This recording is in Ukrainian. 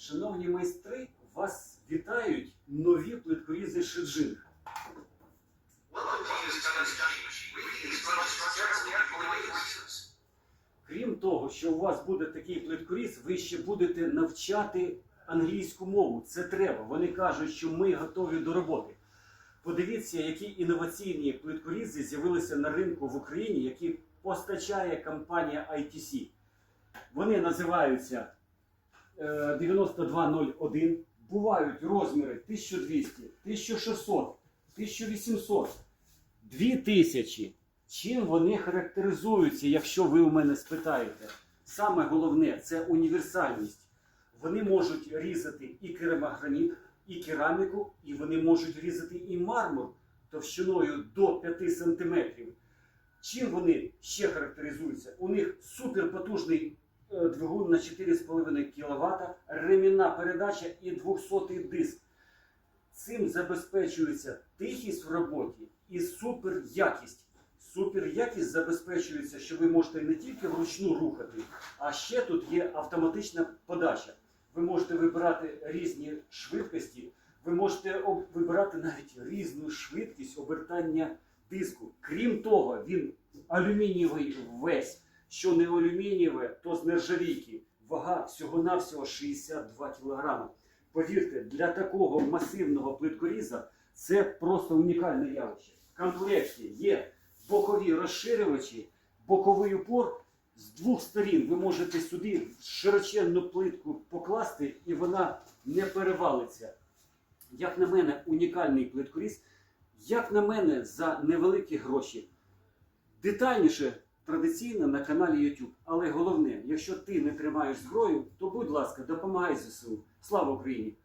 Шановні майстри, вас вітають нові плиткорізи reasons. Крім того, що у вас буде такий плиткоріз, ви ще будете навчати англійську мову. Це треба. Вони кажуть, що ми готові до роботи. Подивіться, які інноваційні плиткорізи з'явилися на ринку в Україні, які постачає компанія ITC. Вони називаються 9201, бувають розміри 1200, 1600, 1800, 2000. Чим вони характеризуються, якщо ви у мене спитаєте? Саме головне це універсальність. Вони можуть різати і керамограніт, і кераміку, і вони можуть різати і мармур товщиною до 5 см. Чим вони ще характеризуються? У них суперпотужний е, двигун на 4,5 кВт, ремінна передача і 200 диск. Цим забезпечується тихість в роботі і суперякість. Суперякість забезпечується, що ви можете не тільки вручну рухати, а ще тут є автоматична подача. Ви можете вибирати різні швидкості, ви можете вибирати навіть різну швидкість обертання диску. Крім того, він алюмінієвий весь. Що не алюмінієве, то з нержавійки. Вага всього-навсього 62 кг. Повірте, для такого масивного плиткоріза це просто унікальне явище. Комплекті є бокові розширювачі, боковий упор. З двох сторін ви можете сюди широченну плитку покласти, і вона не перевалиться. Як на мене, унікальний плиткоріз. Як на мене, за невеликі гроші. Детальніше традиційно на каналі YouTube. Але головне, якщо ти не тримаєш зброю, то будь ласка, допомагай ЗСУ. Слава Україні!